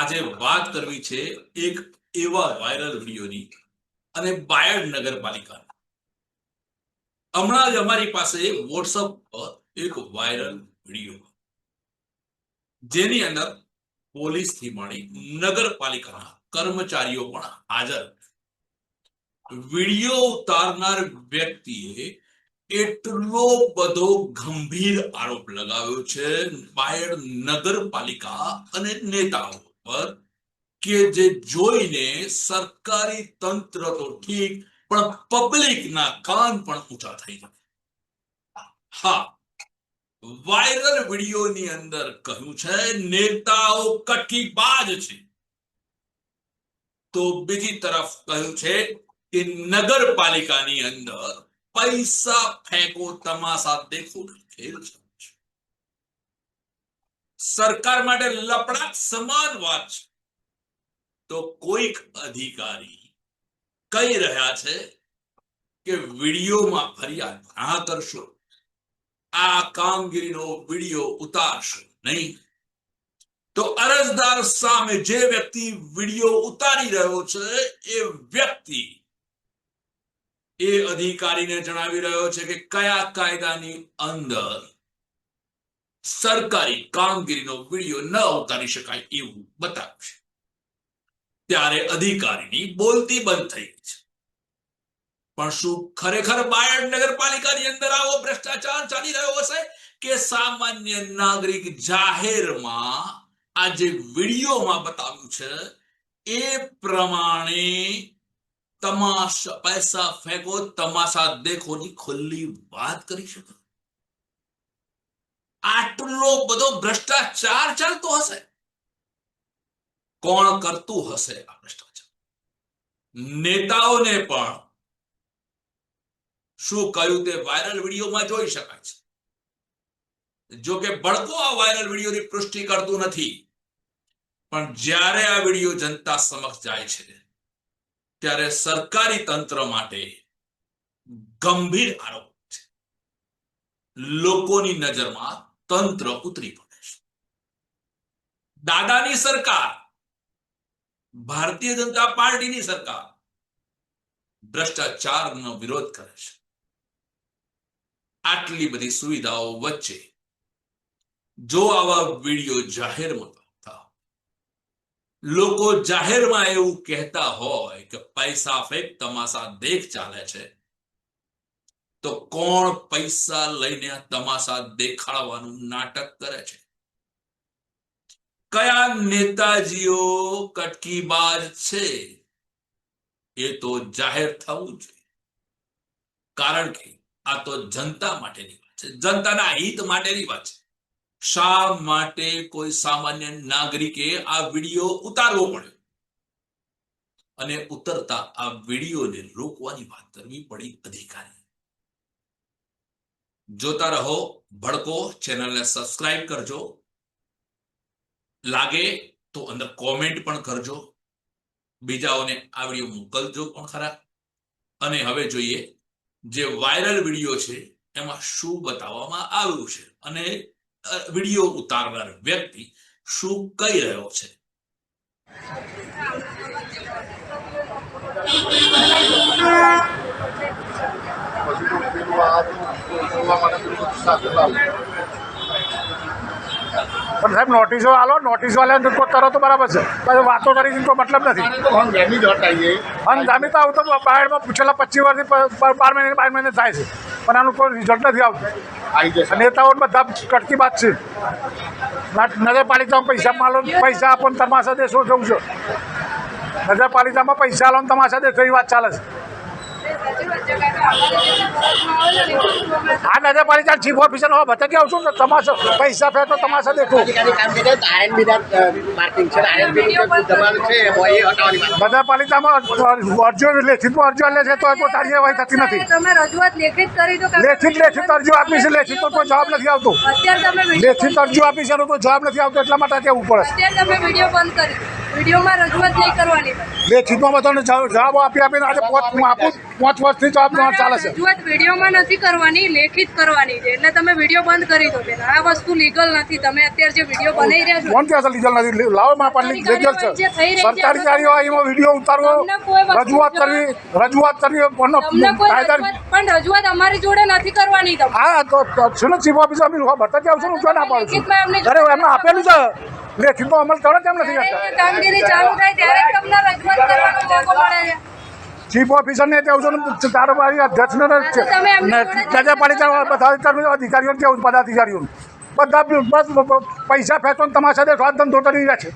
આજે વાત કરવી છે એક એવા વાયરલ વિડીયોની અને બાયડ નગરપાલિકાના. હમણાં જ અમારી પાસે વોટ્સઅપ પર એક વાયરલ વીડિયો જેની અંદર પોલીસથી મળી નગરપાલિકાના કર્મચારીઓ પણ હાજર વીડિયો ઉતારનાર વ્યક્તિએ એટલો બધો ગંભીર આરોપ લગાવ્યો છે, બાયડ નગરપાલિકા અને નેતાઓ. પર કે જે જોઈને સરકારી તંત્ર તો ઠીક પણ પબ્લિકના કાન પણ ઊંચા થઈ જાય હા વાયરલ વિડીયોની અંદર કહ્યું છે નેતાઓ કઠીબાજ છે તો બીજી તરફ કહ્યું છે કે નગરપાલિકાની અંદર પૈસા ફેંકો તમાશા દેખો ખેલ છે સરકાર માટે લપડા સમાન વાત છે. તો કોઈક અધિકારી કહી રહ્યા છે કે વિડીયોમાં ફરિયાદ ના કરશો. આ કામગીરીનો વીડિયો ઉતારશો નહીં. તો અરજદાર સામે જે વ્યક્તિ વીડિયો ઉતારી રહ્યો છે એ વ્યક્તિ એ અધિકારીને જણાવી રહ્યો છે કે કયા કાયદાની અંદર સરકારી કામગીરીનો વીડિયો ન અવતારી શકાય એવું બતાવશે ત્યારે અધિકારીની બોલતી બંધ થઈ ગઈ છે. પણ શું ખરેખર બાયડ નગરપાલિકાની અંદર આવો ભ્રષ્ટાચાર ચાલી રહ્યો હશે કે સામાન્ય નાગરિક જાહેરમાં આ જે વિડીયોમાં બતાવ્યું છે, એ પ્રમાણે તમાશા, પૈસા ફેંકો, તમાશા દેખોની ખુલ્લી વાત કરી શકો. આટલો બધો ભ્રષ્ટાચાર ચાલતો હશે? કોણ કરતું હશે આ ભ્રષ્ટાચાર? નેતાઓને પણ શું કહ્યું તે વાયરલ વિડીયોમાં જોઈ શકાય છે. જો કે બળકો આ વાયરલ વિડીયોની પુષ્ટિ કરતું નથી. પણ જ્યારે આ વીડિયો જનતા સમક્ષ જાય છે, ત્યારે સરકારી તંત્ર માટે ગંભીર આરોપ છે. લોકોની નજરમાં તંત્ર ઉતરી પડે છે. દાદાની સરકાર, ભારતીય જનતા પાર્ટીની સરકાર ભ્રષ્ટાચારનો વિરોધ કરે છે. આટલી બધી સુવિધાઓ વચ્ચે જો આવા વીડિયો જાહેરમાં લોકો જાહેરમાં એવું કહેતા હોય કે પૈસા ફેક, તમાશા દેખ ચાલે છે. તો કોણ પૈસા લઈને આ તમાશા દેખાડવાનું નાટક કરે છે? કયા નેતાજીઓ કટકીબાજ છે? એ તો જાહેર થવું જોઈએ. કારણ કે આ તો જનતા માટેની વાત છે. જનતાના હિત માટેની વાત છે. શા માટે કોઈ સામાન્ય નાગરિકે આ વીડિયો ઉતારવો પડ્યો? અને ઉતરતા આ વિડીયોને રોકવાની વાત કરવી પડી અધિકારી જોતા રહો, ભડકો, ચેનલને સબસ્ક્રાઇબ કરજો. લાગે તો અંદર કોમેન્ટ પણ કરજો. બીજાઓને આ વીડિયો મોકલજો પણ ખરા. અને હવે જોઈએ, જે વાયરલ વીડિયો છે, એમાં શું બતાવવામાં આવ્યું છે? અને વીડિયો ઉતારનાર વ્યક્તિ શું કહી રહ્યો છે પછી તો પેલું આ જોવા માટે પેલું પણ સાહેબ નોટિસો આલો નોટિસ વાળાને તો કરો તો બરાબર છે. પછી વાતો કરી તો મતલબ નથી. તારે તો જામી તો આવતો પૂછેલા પચીસ વર્ષથી બાર મહિને બાર મહિને થાય છે. પણ આનું કોઈ રિઝલ્ટ નથી આવતું. આવી નેતાઓ બધા કટકી બાદ છે. નગરપાલિકામાં પૈસા માલો પૈસા આપો તમાશા દેશો જવું છે? નગરપાલિકામાં પૈસા આલો ને તમાશા દેશો એવી વાત ચાલે છે. આ નગરપાલિકા ચીફ ઓફિસર હોવા ભટકી આવશું ને તમાશો પૈસા ફેંકો તમાશા દેખું. તો નગરપાલિકામાં અરજીઓ લેખિતમાં અરજીઓ લે છે તો કોઈ કાર્યવાહી થતી નથી. લેખિત કરી તો લેખિત લેખિત અરજીઓ આપી છે લેખિત તો કોઈ જવાબ નથી આવતો. અત્યારે તમે વીડિયો લેખિત અરજીઓ આપી છે એનો કોઈ જવાબ નથી આવતો એટલા માટે કેવું પડે? વિડીયોમાં રજૂઆત નહીં કરવાની લેખિતમાં બધાને જવાબ જવાબો આપી આપીને આજે પાંચ વર્ષથી જવાબ ચાલે છે. રજૂઆત વિડીયોમાં નથી કરવાની લેખિત કરવાની છે. એટલે તમે વીડિયો બંધ કરી દો આ વસ્તુ લીગલ નથી. તમે અત્યારે જે વીડિયો બનાવી રહ્યા છો કોણ કહે લીગલ નથી? લાવો માં પણ લીગલ છે. સરકારી કાર્યવાહીમાં વીડિયો ઉતારવો તમને રજૂઆત કરવી રજૂઆત કરવી તમને પણ રજૂઆત અમારી જોડે નથી કરવાની તમે. હા તો તો શું ચીફ ઓફિસર બી બતા જાવ છું ના પાડું છું. અરે એમને આપેલું છે. લેખિતનો અમલ કરો કેમ નથી કરતા ચીફ ઓફિસરને કેવું છું મારી અધ્યક્ષને નગરપાલિકા બધા અધિકારીઓને છું, પદાધિકારીઓને બધા બસ પૈસા ફેંચો તમારી તમારા સાથે સ્વાદ ધંધો કરી રહ્યા છે.